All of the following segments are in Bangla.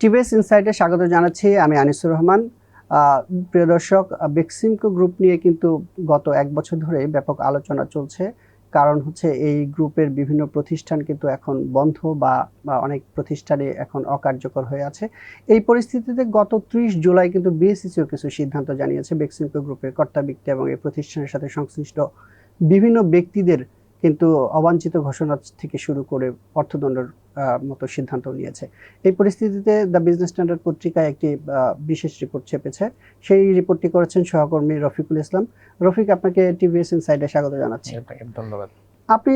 টিভিএস ইনসাইটে স্বাগত জানাচ্ছি। আমি আনিসুর রহমান। প্রিয় দর্শক বেক্সিমকো গ্রুপ নিয়ে কিন্তু গত এক বছর ধরে ব্যাপক আলোচনা চলছে। কারণ হচ্ছে এই গ্রুপের বিভিন্ন প্রতিষ্ঠান কিন্তু এখন বন্ধ বা অনেক প্রতিষ্ঠানে এখন অকার্যকর হয়ে আছে। এই পরিস্থিতিতে গত ত্রিশ জুলাই কিন্তু বিএসসিসিও কিছু সিদ্ধান্ত জানিয়েছে বেক্সিমকো গ্রুপের কর্তা ব্যক্তি এবং এই প্রতিষ্ঠানের সাথে সংশ্লিষ্ট বিভিন্ন ব্যক্তিদের কিন্তু অবাঞ্ছিত ঘোষণা থেকে শুরু করে অর্থদণ্ডের মতো সিদ্ধান্ত নিয়েছে। এই পরিস্থিতিতে দ্য বিজনেস স্ট্যান্ডার্ড পত্রিকায় একটি বিশেষ রিপোর্ট ছেপেছে। সেই রিপোর্টটি করেছেন সহকর্মী রফিকুল ইসলাম। রফিক আপনাকে টিভিএস ইনসাইডে স্বাগত জানাচ্ছি। ধন্যবাদ। আপনি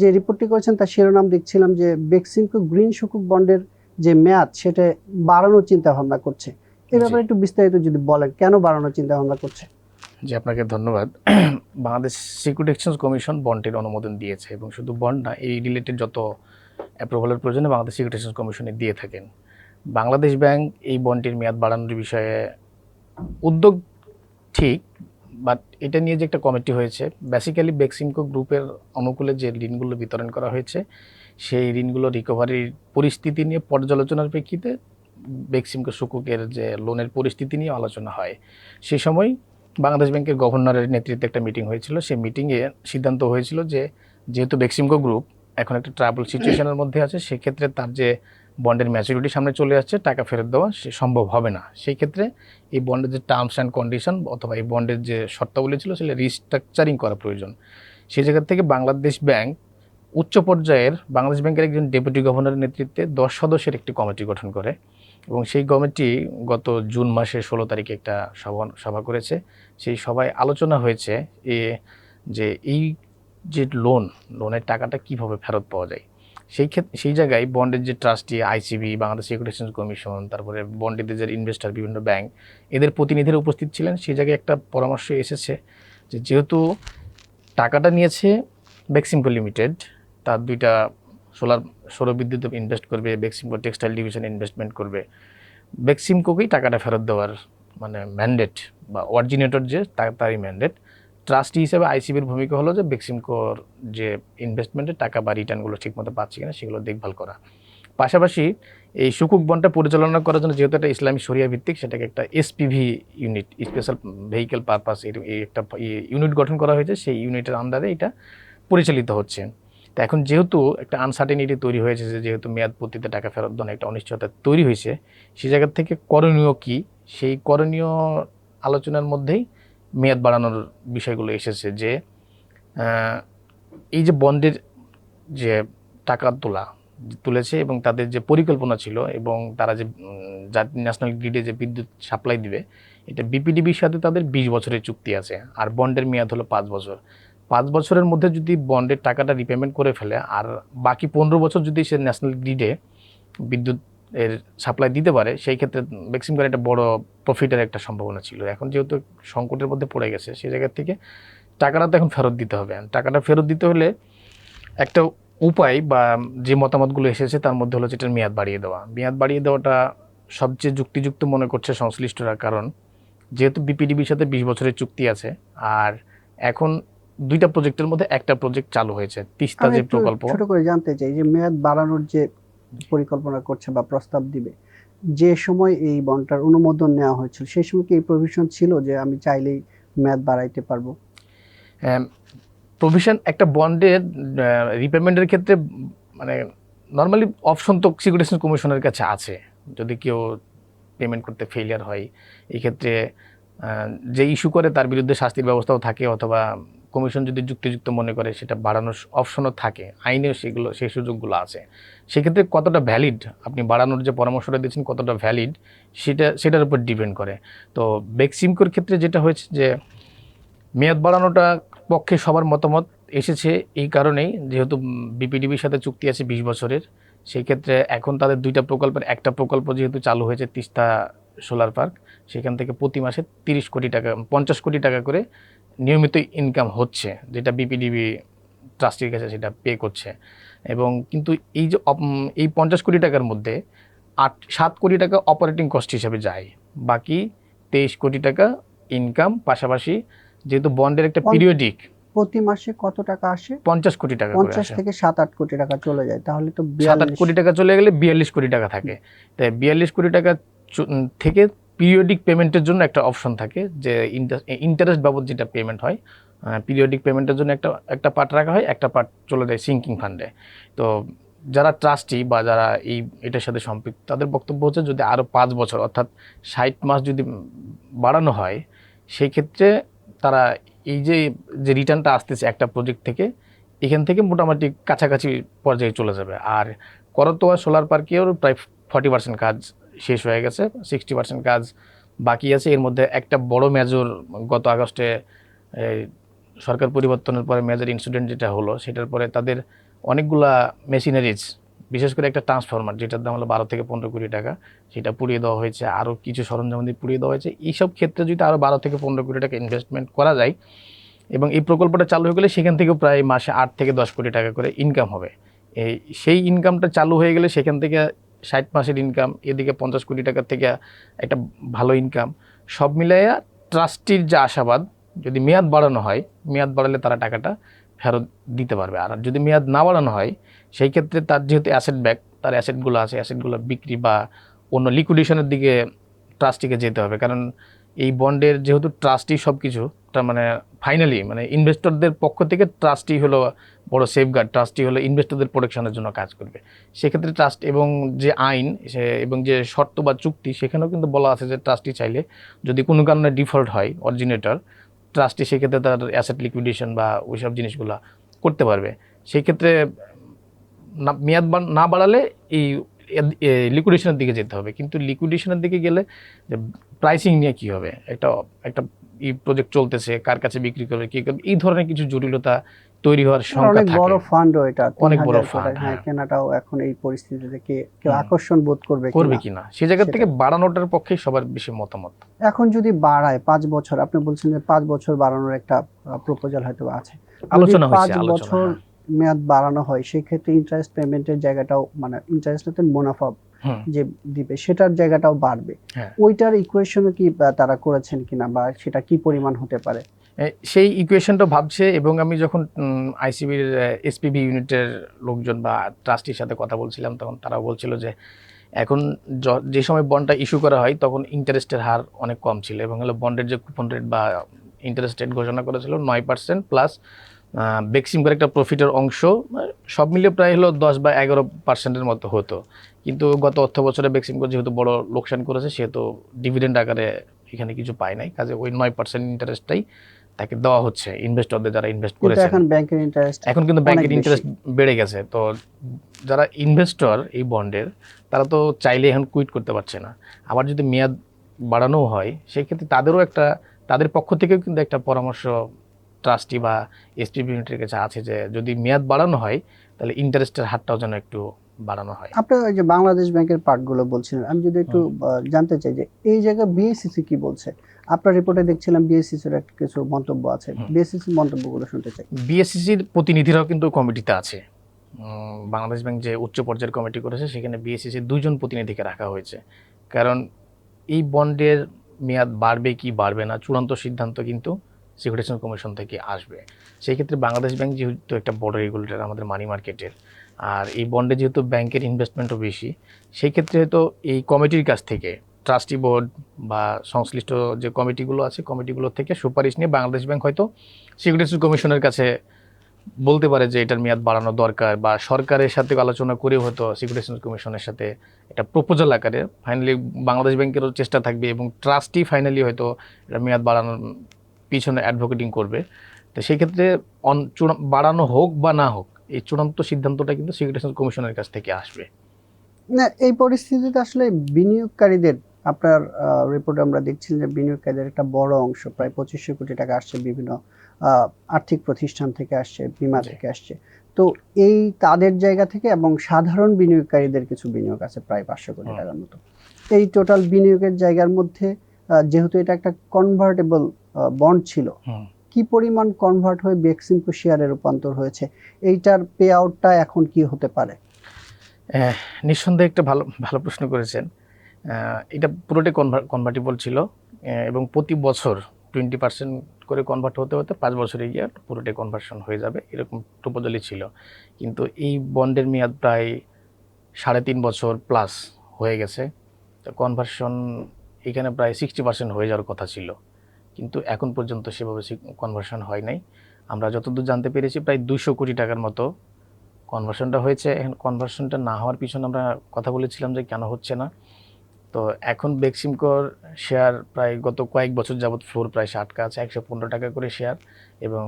যে রিপোর্টটি করেছেন তার শিরোনাম দেখছিলাম যে বেক্সিমকো গ্রিন সুকুক বন্ডের যে মেয়াদ সেটা বাড়ানোর চিন্তা ভাবনা করছে এই ব্যাপারে একটু বিস্তারিত যদি বলেন কেন বাড়ানোর চিন্তা ভাবনা করছে? জি আপনাকে ধন্যবাদ। বাংলাদেশ সিকিউরিটি এক্সচেঞ্জ কমিশন বন্ডের অনুমোদন দিয়েছে এবং শুধু বন্ড না, এই রিলেটেড যত অ্যাপ্রুভালের প্রয়োজনে বাংলাদেশ সিকিউরিটি এক্সচেঞ্জ কমিশনে দিয়ে থাকেন। বাংলাদেশ ব্যাংক এই বন্ডের মেয়াদ বাড়ানোর বিষয়ে উদ্যোগ ঠিক বাট এটা নিয়ে যে একটা কমিটি হয়েছে বেসিক্যালি বেক্সিমকো গ্রুপের অনুকূলে যে ঋণগুলো বিতরণ করা হয়েছে, সেই ঋণগুলো রিকভারির পরিস্থিতি নিয়ে পর্যালোচনার প্রেক্ষিতে বেক্সিমকো সুকুকের যে লোনের পরিস্থিতি নিয়ে আলোচনা হয়। সেই সময় বাংলাদেশ ব্যাংকের গভর্নরের নেতৃত্বে একটা মিটিং হয়েছিল। সেই মিটিংয়ে সিদ্ধান্ত হয়েছিল যে, যেহেতু বেক্সিমকো গ্রুপ এখন একটা ট্রাভেল সিচুয়েশনের মধ্যে আছে, সেক্ষেত্রে তার যে বন্ডের ম্যাচুরিটি সামনে চলে আসছে, টাকা ফেরত দেওয়া সে সম্ভব হবে না। সেই ক্ষেত্রে এই বন্ডের যে টার্মস অ্যান্ড কন্ডিশন অথবা এই বন্ডের যে শর্তাবলী ছিল, সেটা রিস্ট্রাকচারিং করা প্রয়োজন। সেই জায়গা থেকে বাংলাদেশ ব্যাংক উচ্চ পর্যায়ের, বাংলাদেশ ব্যাংকের একজন ডেপুটি গভর্নরের নেতৃত্বে দশ সদস্যের একটি কমিটি গঠন করে। এবং সেই কমিটি গত জুন মাসের ষোলো তারিখে একটা সভা সভা করেছে। সেই সভায় আলোচনা হয়েছে এ, যে এই যে লোন লোনের টাকাটা কীভাবে ফেরত পাওয়া যায়? সেই ক্ষেত্রে সেই জায়গায় বন্ডের যে trustee ICB Bangladesh security exchange commission তারপরে বন্ডের যে ইনভেস্টার বিভিন্ন ব্যাংক এদের প্রতিনিধিরা উপস্থিত ছিলেন। সেই জায়গায় একটা পরামর্শ এসেছে যে যেহেতু টাকাটা নিয়েছে বেক্সিমকো লিমিটেড তার দুইটা সোলার সৌরবিদ্যুতে ইনভেস্ট করবে বেক্সিমকো টেক্সটাইল ডিভিশন ইনভেস্টমেন্ট করবে। বেক্সিমকোকেই টাকাটা ফেরত দেওয়ার মানে ম্যান্ডেট বা অরিজিনেটর যে তারই ম্যান্ডেট ট্রাস্টি হিসেবে আইসিবির ভূমিকা হলো যে বেক্সিমকোর যে ইনভেস্টমেন্টের টাকা বা রিটার্নগুলো ঠিকমতো পাচ্ছে কিনা সেগুলো দেখভাল করা। পাশাপাশি এই সুকুক বনটা পরিচালনা করার জন্য যেহেতু একটা ইসলামী শরিয়া ভিত্তিক, সেটাকে একটা SPV unit special vehicle purpose এই একটা ইউনিট গঠন করা হয়েছে, সেই ইউনিটের আন্ডারে এটা পরিচালিত হচ্ছে। তো এখন যেহেতু একটা আনসার্টেনিটি তৈরি হয়েছে যেহেতু মেয়াদ পূর্তিতে টাকা ফেরত দেওয়ার একটা অনিশ্চয়তা তৈরি হয়েছে সেই জায়গা থেকে করণীয় কি? সেই করণীয় আলোচনার মধ্যেই মেয়াদ বাড়ানোর বিষয়গুলো এসেছে যে এই যে বন্ডের যে টাকা তোলা তুলেছে এবং তাদের যে পরিকল্পনা ছিল এবং তারা যে জাতীয় ন্যাশনাল গ্রিডে যে বিদ্যুৎ সাপ্লাই দিবে, এটা বিপিডিবির সাথে তাদের বিশ বছরের চুক্তি আছে। আর বন্ডের মেয়াদ হলো পাঁচ বছর। পাঁচ বছরের মধ্যে যদি বন্ডের টাকাটা রিপেমেন্ট করে ফেলে, আর বাকি পনেরো বছর যদি সে ন্যাশনাল গ্রিডে বিদ্যুৎ এর সাপ্লাই দিতে পারে, সেই ক্ষেত্রে ম্যাক্সিমাম একটা বড় প্রফিটের একটা সম্ভাবনা ছিল। এখন যেহেতু সংকটের মধ্যে পড়ে গেছে সেই জায়গা থেকে টাকাটা তো এখন ফেরত দিতে হবে। টাকাটা ফেরত দিতে হলে একটা উপায় বা যে মতামতগুলো এসেছে, তার মধ্যে হলো যেটার মেয়াদ বাড়িয়ে দেওয়া। মেয়াদ বাড়িয়ে দেওয়াটা সবচেয়ে যুক্তিযুক্ত মনে করছে সংশ্লিষ্টরা, কারণ যেহেতু বিপিডিবির সাথে বিশ বছরের চুক্তি আছে, আর এখন দুইটা প্রজেক্টের মধ্যে একটা প্রজেক্ট চালু হয়েছে। তিস্তা যে প্রকল্প। ছোট করে জানতে চাই যে মেয়াদ বাড়ানোর যে পরিকল্পনা করছে বা প্রস্তাব দিবে যে সময় এই বন্ডটার অনুমোদন নেওয়া হয়েছিল সেই সময় কি এই প্রভিশন ছিল যে আমি চাইলেই মেয়াদ বাড়াইতে পারব? প্রভিশন একটা বন্ডের রিপেমেন্টের ক্ষেত্রে মানে নর্মালি অপশন তো সিকিউরিটি কমিশনের কাছে আছে। যদি কেউ পেমেন্ট করতে ফেলিয়ার হয় এই ক্ষেত্রে যে ইস্যু করে তার বিরুদ্ধে শাস্তির ব্যবস্থাও থাকে অথবা কমিশন যদি যুক্তিযুক্ত মনে করে, সেটা বাড়ানোর অপশনও থাকে। আইনেও সেগুলো, সেই সুযোগগুলো আছে। সেক্ষেত্রে কতটা ভ্যালিড আপনি বাড়ানোর যে পরামর্শটা দিচ্ছেন কতটা ভ্যালিড সেটা, সেটার উপর ডিপেন্ড করে। তো বেক্সিমকোর ক্ষেত্রে যেটা হয়েছে যে, মেয়াদ বাড়ানোটা পক্ষে সবার মতামত এসেছে এই কারণেই, যেহেতু বিপিডিবির সাথে চুক্তি আছে বিশ বছরের সেই ক্ষেত্রে এখন তাদের দুইটা প্রকল্পের, একটা প্রকল্প যেহেতু চালু হয়েছে তিস্তা সোলার পার্ক, সেখান থেকে প্রতি মাসে তিরিশ কোটি টাকা, পঞ্চাশ কোটি টাকা করে নিয়মিত ইনকাম হচ্ছে যেটা বিপিডিবি ট্রাস্টির কাছে সেটা পে করছে। এবং কিন্তু এই যে এই পঞ্চাশ কোটি টাকার মধ্যে আট সাত কোটি টাকা অপারেটিং কস্ট হিসেবে যায় বাকি তেইশ কোটি টাকা ইনকাম পাশাপাশি যেহেতু বন্ডের একটা পিরিয়ডিক প্রতি মাসে কত টাকা আসে? পঞ্চাশ কোটি টাকা পঞ্চাশ থেকে সাত আট কোটি টাকা চলে যায় তাহলে তো সাত আট কোটি টাকা চলে গেলে বিয়াল্লিশ কোটি টাকা থাকে। তাই বিয়াল্লিশ কোটি টাকা থেকে পিরিয়ডিক পেমেন্টের জন্য একটা অপশন থাকে যে ইন্টারেস্ট বাবদ যেটা পেমেন্ট হয় পিরিয়ডিক পেমেন্টের জন্য একটা একটা পার্ট রাখা হয়, একটা পার্ট চলে যায় সিঙ্কিং ফান্ডে তো যারা ট্রাস্টি বা যারা এই, এটার সাথে সম্পৃক্ত, তাদের বক্তব্য হচ্ছে যদি আরও পাঁচ বছর, অর্থাৎ ষাট মাস যদি বাড়ানো হয় সেই ক্ষেত্রে তারা এই যে যে রিটার্নটা আসতেছে একটা প্রজেক্ট থেকে, এখান থেকে মোটামুটি কাছাকাছি পর্যায়ে চলে যাবে। আর করতোয়া সোলার পার্কেও প্রায় ফর্টি পার্সেন্ট কাজ শেষ হয়ে গেছে সিক্সটি পার্সেন্ট কাজ বাকি আছে। এর মধ্যে একটা বড় মেজর গত আগস্টে সরকার পরিবর্তনের পরে মেজর ইনসিডেন্ট যেটা হলো, সেটার পরে তাদের অনেকগুলা মেশিনারিজ বিশেষ করে একটা ট্রান্সফরমার যেটার দাম হলো বারো থেকে পনেরো কোটি টাকা, সেটা পুড়িয়ে দেওয়া হয়েছে। আরও কিছু সরঞ্জাম দিয়ে পুড়িয়ে দেওয়া হয়েছে। এইসব ক্ষেত্রে যদি আরও বারো থেকে পনেরো কোটি টাকা ইনভেস্টমেন্ট করা যায়, এবং এই প্রকল্পটা চালু হয়ে গেলে সেখান থেকেও প্রায় মাসে আট থেকে দশ কোটি টাকা করে ইনকাম হবে। এই সেই ইনকামটা চালু হয়ে গেলে সেখান থেকে ষাট মাসের ইনকাম এদিকে পঞ্চাশ কোটি টাকার থেকে একটা ভালো ইনকাম সব মিলাইয়া ট্রাস্টির যে আশাবাদ, যদি মেয়াদ বাড়ানো হয়, মেয়াদ বাড়ালে তারা টাকাটা ফেরত দিতে পারবে। আর যদি মেয়াদ না বাড়ানো হয়, সেই ক্ষেত্রে তার যেহেতু অ্যাসেট ব্যাক তার অ্যাসেটগুলো আছে অ্যাসেটগুলো বিক্রি বা অন্য লিকুইডেশনের দিকে ট্রাস্টিকে যেতে হবে। কারণ এই বন্ডের যেহেতু ট্রাস্টি সব কিছু তার মানে ফাইনালি মানে ইনভেস্টরদের পক্ষ থেকে ট্রাস্টি হলো বড় সেফগার্ড ট্রাস্টি হলো ইনভেস্টরদের প্রোটেকশনের জন্য কাজ করবে। সেক্ষেত্রে ট্রাস্ট এবং যে আইন, সে এবং যে শর্ত বা চুক্তি, সেখানেও কিন্তু বলা আছে যে ট্রাস্টি চাইলে যদি কোনো কারণে ডিফল্ট হয় অরিজিনেটর ট্রাস্টি সেক্ষেত্রে তার অ্যাসেট লিকুইডেশন বা ওইসব জিনিসগুলো করতে পারবে। সেই ক্ষেত্রে না, মেয়াদ না বাড়ালে এই লিকুইডেশনের দিকে যেতে হবে। কিন্তু লিকুইডেশনের দিকে গেলে যে প্রাইসিং নিয়ে কি হবে? একটা একটা এই প্রজেক্ট চলতেছে, কার কাছে বিক্রি করবে, কী করবে, এই ধরনের কিছু জটিলতা তৈরি হওয়ার শঙ্কা অনেক বড় ফান্ডও এটা অনেক বড় fund, হ্যাঁ হ্যাঁ। কেনাটাও এখন এই পরিস্থিতিতে কে কেউ আকর্ষণ বোধ করবে করবে কিনা। সেই জায়গা থেকে বাড়ানোটার পক্ষে সবার বেশি মতামত। এখন যদি বাড়ায় পাঁচ বছর আপনি বলছেন যে পাঁচ বছর বাড়ানোর একটা প্রপোজাল হয়তো আছে। আলোচনা পাঁচ হয়েছে আলোচনা বছর হ্যাঁ। মেয়াদ বাড়ানো হয় সেক্ষেত্রে ইন্টারেস্ট পেমেন্টের জায়গাটাও মানে ইন্টারেস্ট মুনাফা যে দিবে সেটার জায়গাটাও বাড়বে। হ্যাঁ। ওইটার ইকুয়েশনও কি তারা করেছেন কিনা বা সেটা কি পরিমাণ হতে পারে? সেই ইকুয়েশনটা ভাবছে এবং আমি যখন আইসিবির এসপিবি ইউনিটের লোকজন বা ট্রাস্টির সাথে কথা বলছিলাম, তখন তারা বলছিল যে, এখন যে সময় বন্ডটা ইস্যু করা হয়, তখন ইন্টারেস্টের হার অনেক কম ছিল এবং হলো বন্ডের যে কুপন রেট বা ইন্টারেস্ট রেট ঘোষণা করেছিল, নয় পার্সেন্ট প্লাস বেক্সিম করে একটা প্রফিটের অংশ সব মিলিয়ে প্রায় হলো দশ বা এগারো পার্সেন্টের মতো হতো। কিন্তু গত অর্থ বছরে বেক্সিমকো যেহেতু বড় লোকসান করেছে, সেহেতু ডিভিডেন্ড আকারে এখানে কিছু পায় নাই, কাজে ওই নয় পার্সেন্ট ইন্টারেস্টটাই তাকে দেওয়া হচ্ছে ইনভেস্টরদের যারা ইনভেস্ট করেছে এখন ব্যাংকের ইন্টারেস্ট এখন কিন্তু ব্যাংকের ইন্টারেস্ট বেড়ে গেছে। তো যারা ইনভেস্টর এই বন্ডের তারা তো চাইলে এখন কুইট করতে পারছে না। আবার যদি মেয়াদ বাড়ানো হয় সেক্ষেত্রে তাদেরও একটা তাদের পক্ষ থেকেও কিন্তু একটা পরামর্শ ট্রাস্টি বা এসপিবি ইউনিটের কাছে আছে যে যদি মেয়াদ বাড়ানো হয় তাহলে ইন্টারেস্টের হারটাও যেন একটু বাড়ানো হয়। আপনি ওই যে বাংলাদেশ ব্যাংকের পার্টগুলো বলছিলেন আমি যদি একটু জানতে চাই যে এই জায়গায় বিএসসিসি কি বলছে? আপনার রিপোর্টে দেখছিলাম বিএসসিসির একটা কিছু মন্তব্য আছে। হুম। বিএসসিসি মন্তব্যগুলো শুনতে চাই। বিএসসিসির প্রতিনিধিরাও কিন্তু কমিটিতে আছে। বাংলাদেশ ব্যাংক যে উচ্চ পর্যায়ের কমিটি করেছে সেখানে বিএসসিসির দুজন প্রতিনিধিকে রাখা হয়েছে। কারণ এই বন্ডের মেয়াদ বাড়বে কি বাড়বে না চূড়ান্ত সিদ্ধান্ত কিন্তু সিকিউরিটেশন কমিশন থেকে আসবে। সেই ক্ষেত্রে বাংলাদেশ ব্যাংক যেহেতু একটা বড় রেগুলেটর আমাদের মানি মার্কেটের আর এই বন্ডে যেহেতু ব্যাংকের ইনভেস্টমেন্টও বেশি সেই ক্ষেত্রে হয়তো এই কমিটির কাছ থেকে ট্রাস্টি বোর্ড বা সংশ্লিষ্ট যে কমিটিগুলো আছে, কমিটিগুলো থেকে সুপারিশ নিয়ে বাংলাদেশ ব্যাংক হয়তো সিকিউরিটিস কমিশনের কাছে বলতে পারে যে এটার মেয়াদ বাড়ানো দরকার বা সরকারের সাথে আলোচনা করেও হয়তো সিকিউরিটিস কমিশনের সাথে একটা প্রপোজাল আকারে ফাইনালি বাংলাদেশ ব্যাংকেরও চেষ্টা থাকবে এবং ট্রাস্টি ফাইনালি হয়তো এটা মেয়াদ বাড়ানোর পিছনে অ্যাডভোকেটিং করবে। তো সেই ক্ষেত্রে অন বাড়ানো হোক বা না হোক, এই চূড়ান্ত সিদ্ধান্তটা কিন্তু সিকিউরিটিস কমিশনের কাছ থেকে আসবে। না, এই পরিস্থিতিতে আসলে বিনিয়োগকারীদের আপনার রিপোর্টে আমরা দেখছি যে বিনিয়োগকারীদের একটা বড় অংশ প্রায় পঁচিশশো কোটি টাকা আসছে বিভিন্ন আর্থিক প্রতিষ্ঠান থেকে আসছে বিমা থেকে আসছে। তো এই তাদের জায়গা থেকে এবং সাধারণ বিনিয়োগকারীদের কিছু বিনিয়োগ আছে প্রায় পাঁচশো কোটি টাকার মতো। এই টোটাল বিনিয়োগের জায়গার মধ্যে যেহেতু এটা একটা কনভার্টেবল বন্ড ছিল কি পরিমাণ কনভার্ট হয়ে বেক্সিমকো শেয়ারে রূপান্তর হয়েছে এইটার পে আউটটা এখন কি হতে পারে? নিঃসন্দেহে একটা ভালো ভালো প্রশ্ন করেছেন। এটা পুরোটাই কনভার্টিবল ছিল এবং প্রতি বছর টোয়েন্টি পার্সেন্ট করে কনভার্ট হতে হতে পাঁচ বছরে গিয়ে পুরোটাই কনভার্সন হয়ে যাবে, এরকম প্রপোজালই ছিল। কিন্তু এই বন্ডের মেয়াদ প্রায় সাড়ে তিন বছর প্লাস হয়ে গেছে। তো কনভার্সন এখানে প্রায় সিক্সটি পার্সেন্ট হয়ে যাওয়ার কথা ছিল। কিন্তু এখন পর্যন্ত সেভাবে কনভার্সন হয় নাই। আমরা যতদূর জানতে পেরেছি প্রায় দুশো কোটি টাকার মতো কনভার্সনটা হয়েছে। এখন কনভার্সনটা না হওয়ার পিছনে আমরা কথা বলেছিলাম যে কেন হচ্ছে না। তো এখন বেক্সিমকোর শেয়ার প্রায় গত কয়েক বছর যাবত ফ্লোর প্রায় আটকা আছে একশো পনেরো টাকা করে শেয়ার এবং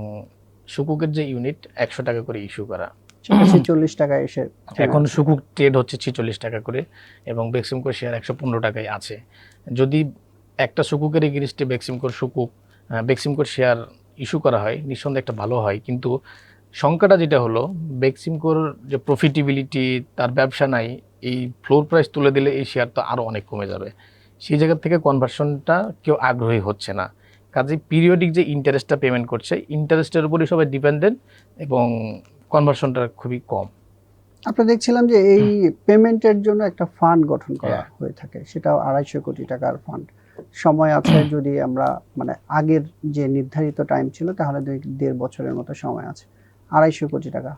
সুকুকের যে ইউনিট একশো টাকা করে ইস্যু করা। ছেচল্লিশ টাকায় এসে এখন সুকুক ট্রেড হচ্ছে ছেচল্লিশ টাকা করে এবং বেক্সিমকোর শেয়ার একশো পনেরো টাকায় আছে। যদি একটা সুকুকের এগেরিস্টে বেক্সিমকোর সুকুক বেক্সিমকোর শেয়ার ইস্যু করা হয় নিঃসন্দেহে একটা ভালো হয় কিন্তু সংখ্যাটা যেটা হলো বেক্সিমকোর যে প্রফিটেবিলিটি তার ব্যবসা নাই এই ফ্লোর প্রাইস তুলে দিলে এই শেয়ার তো আরও অনেক কমে যাবে। সেই জায়গা থেকে কনভার্সনটা কেউ আগ্রহী হচ্ছে না। কাজে পিরিয়ডিক যে ইন্টারেস্টটা পেমেন্ট করছে ইন্টারেস্টের উপরই সবাই ডিপেন্ডেন্ট এবং কনভার্সনটা খুবই কম। আমরা দেখছিলাম যে এই পেমেন্টের জন্য একটা ফান্ড গঠন করা হ্যাঁ। হয়ে থাকে সেটাও আড়াইশো কোটি টাকার ফান্ড সময় আছে যদি আমরা মানে আগের যে নির্ধারিত টাইম ছিল তাহলে দুই দেড় বছরের মতো সময় আছে। আড়াইশো কোটি টাকা।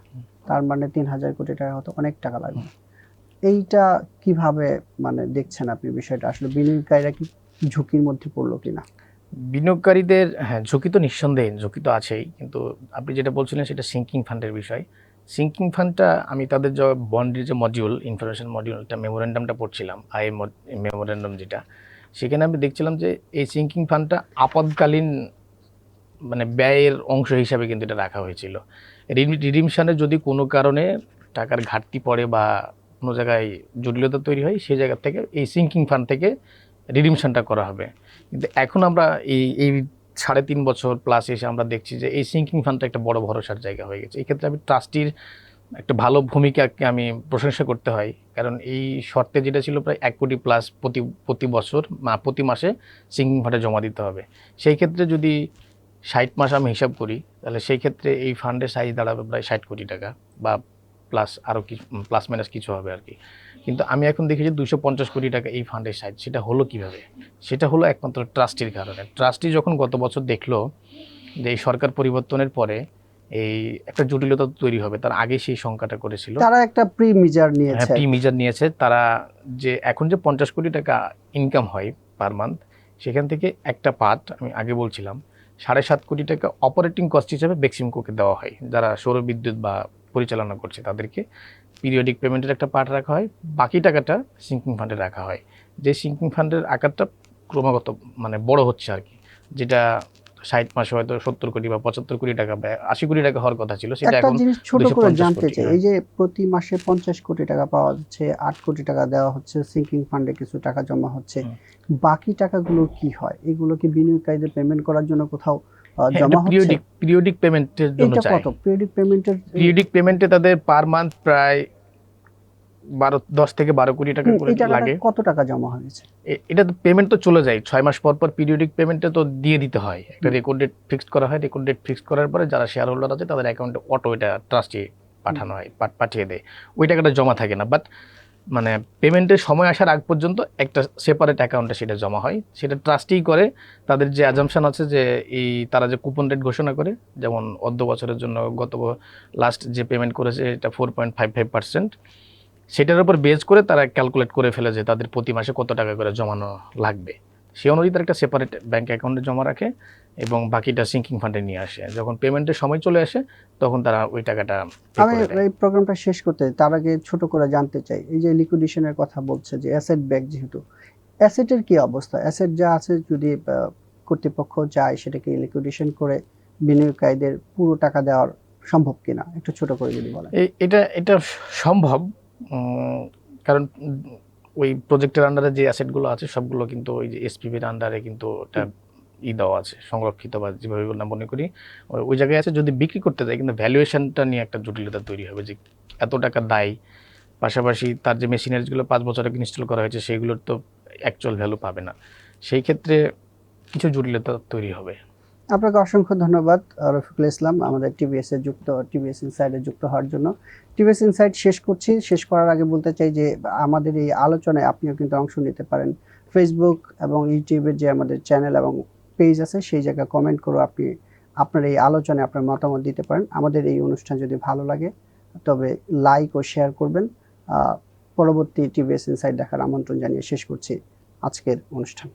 তার মানে তিন হাজার কোটি টাকা হতো অনেক টাকা লাগবে। এইটা কীভাবে মানে দেখছেন আপনি বিষয়টা? আসলে বিনিয়োগকারীরা কি ঝুঁকির মধ্যে পড়ল কিনা? বিনিয়োগকারীদের হ্যাঁ ঝুঁকি তো নিঃসন্দেহে, ঝুঁকি তো আছেই। কিন্তু আপনি যেটা বলছিলেন সেটা সিঙ্কিং ফান্ডের বিষয়। সিঙ্কিং ফান্ডটা আমি তাদের যে বন্ডের যে মডিউল ইনফরমেশন মডিউলটা মেমোরেন্ডামটা পড়ছিলাম, আই মেমোরেন্ডাম যেটা, সেখানে আমি দেখছিলাম যে এই সিঙ্কিং ফান্ডটা আপদকালীন মানে ব্যয়ের অংশ হিসাবে কিন্তু এটা রাখা হয়েছিল। রিডিমশনে যদি কোনো কারণে টাকার ঘাটতি পড়ে বা কোনো জায়গায় জটিলতা তৈরি হয়, সেই জায়গা থেকে এই সিঙ্কিং ফান্ড থেকে রিডিমশনটা করা হবে। কিন্তু এখন আমরা এই এই সাড়ে তিন বছর প্লাস এসে আমরা দেখছি যে এই সিঙ্কিং ফান্ডটা একটা বড় ভরসার জায়গা হয়ে গেছে। এই ক্ষেত্রে আমি ট্রাস্টির একটা ভালো ভূমিকাকে আমি প্রশংসা করতে হয়। কারণ এই শর্তে যেটা ছিল প্রায় এক কোটি প্লাস প্রতি প্রতি বছর প্রতি মাসে সিঙ্কিং ফান্ডে জমা দিতে হবে। সেই ক্ষেত্রে যদি ষাট মাস আমি হিসাব করি তাহলে সেই ক্ষেত্রে এই ফান্ডের সাইজ দাঁড়াবে প্রায় ষাট কোটি টাকা বা প্লাস আরও কিছু প্লাস মাইনাস কিছু হবে আর কি। কিন্তু আমি এখন দেখি যে দুশো পঞ্চাশ কোটি টাকা এই ফান্ডের সাইজ সেটা হলো কীভাবে? সেটা হলো একমাত্র ট্রাস্টির কারণে। ট্রাস্টি যখন গত বছর দেখল যে এই সরকার পরিবর্তনের পরে এই একটা জটিলতা তৈরি হবে তার আগে সেই সংখ্যাটা করেছিল। তারা একটা প্রি মিজার নিয়েছে। প্রি মিজার নিয়েছে। তারা যে এখন যে পঞ্চাশ কোটি টাকা ইনকাম হয় পার মান্থ সেখান থেকে একটা পার্ট আমি আগে বলছিলাম সাড়ে সাত কোটি টাকা অপারেটিং কস্ট হিসাবে বেক্সিমকোকে দেওয়া হয়। যারা সৌর বিদ্যুৎ বা পরিচালনা করছে, তাদেরকে পিরিয়ডিক পেমেন্টের একটা পার্ট রাখা হয়। বাকি টাকাটা সিঙ্কিং ফান্ডে রাখা হয়। যে সিঙ্কিং ফান্ডের আকারটা ক্রমাগত মানে বড় হচ্ছে আর কি যেটা ষাট মাসে হয়তো সত্তর কোটি বা পঁচাত্তর কোটি টাকা বা আশি কোটি টাকা হওয়ার কথা ছিল সেটা এখন জিনিস ছোট করে জানতে চাই হ্যাঁ। এই যে প্রতি মাসে পঞ্চাশ কোটি টাকা পাওয়া যাচ্ছে আট কোটি টাকা দেওয়া হচ্ছে সিঙ্কিং ফান্ডে কিছু টাকা জমা হচ্ছে বাকি টাকাগুলো কি হয়? এগুলো কি বিনিয়োগকারীদের পেমেন্ট করার জন্য কোথাও হ্যাঁ, জমা পিরিয়ডিক পিরিয়ডিক পেমেন্টের জন্য চাই। কত? পিরিয়ডিক পেমেন্টের পিরিয়ডিক পেমেন্টে তাদের পার মান্থ প্রায় বারো দশ থেকে বারো কোটি টাকা করে লাগে। কত টাকা জমা হয়েছে এটা পেমেন্ট তো চলে যায়। ছয় মাস পর পর পিরিয়ডিক পেমেন্টে তো দিয়ে দিতে হয়। একটা রেকর্ড ডেট ফিক্সড করা হয়। রেকর্ড ডেট ফিক্সড করার পরে যারা শেয়ার হোল্ডার আছে তাদের অ্যাকাউন্টে অটো এটা ট্রাস্টে পাঠানো হয় পাঠিয়ে দেয়। ওই টাকাটা জমা থাকে না। বাট মানে পেমেন্টের সময় আসার আগ পর্যন্ত একটা সেপারেট অ্যাকাউন্টে সেটা জমা হয়। সেটা ট্রাস্টেই করে। তাদের যে অ্যাজামশন আছে যে এই তারা যে কুপন রেট ঘোষণা করে যেমন অর্ধ বছরের জন্য গত লাস্ট যে পেমেন্ট করেছে এটা four point five five percent সেটার উপর বেজ করে তারা ক্যালকুলেট করে ফেলে যে তাদের প্রতি মাসে কত টাকা করে জমানো লাগবে। সে অনুযায়ী তারা একটা সেপারেট ব্যাংক অ্যাকাউন্টে জমা রাখে এবং বাকিটা সিঙ্কিং ফান্ডে নিয়ে আসে। যখন পেমেন্টের সময় চলে আসে তখন তারা ওই টাকাটা আমি এই প্রোগ্রামটা শেষ করতে তার আগে ছোট করে জানতে চাই। এই যে লিকুইডেশনের কথা বলছে যে অ্যাসেট ব্যাক যেহেতু অ্যাসেটের কি অবস্থা? অ্যাসেট যা আছে যদি কর্তৃপক্ষ চায় সেটাকে লিকুইডেশন করে বিনিয়োগকারীদের পুরো টাকা দেওয়ার সম্ভব কিনা? একটু ছোট করে যদি বলেন। এটা এটা সম্ভব কারণ ওই প্রজেক্টের আন্ডারে যে অ্যাসেটগুলো আছে সবগুলো কিন্তু ওই যে এসপিবির আন্ডারে কিন্তু ওটা ই দেওয়া আছে সংরক্ষিত বা যেভাবে আমরা মনে করি ওই- ওই জায়গায় আছে যদি বিক্রি করতে যায় কিন্তু ভ্যালুয়েশনটা নিয়ে একটা জটিলতা তৈরি হবে যে এত টাকা দায়। পাশাপাশি তার যে মেশিনারিজগুলো পাঁচ বছর আগে ইনস্টল করা হয়েছে সেইগুলোর তো অ্যাকচুয়াল ভ্যালু পাবে না। সেই ক্ষেত্রে কিছু জটিলতা তৈরি হবে। আপনাকে অসংখ্য ধন্যবাদ, রফিকুল ইসলাম, আমাদের টিভিএস এ যুক্ত টিভিএস ইনসাইডে যুক্ত হওয়ার জন্য। টিভিএস ইনসাইড শেষ করছি। শেষ করার আগে বলতে চাই যে, আমাদের এই আলোচনায় আপনিও কিন্তু অংশ নিতে পারেন। ফেসবুক এবং ইউটিউবের যে আমাদের চ্যানেল এবং পেজ আছে, সেই জায়গায় কমেন্ট করে আপনি আপনার এই আলোচনায় আপনার মতামত দিতে পারেন। আমাদের এই অনুষ্ঠান যদি ভালো লাগে, তবে লাইক ও শেয়ার করবেন। পরবর্তী টিভিএস ইনসাইড দেখার আমন্ত্রণ জানিয়ে শেষ করছি আজকের অনুষ্ঠান।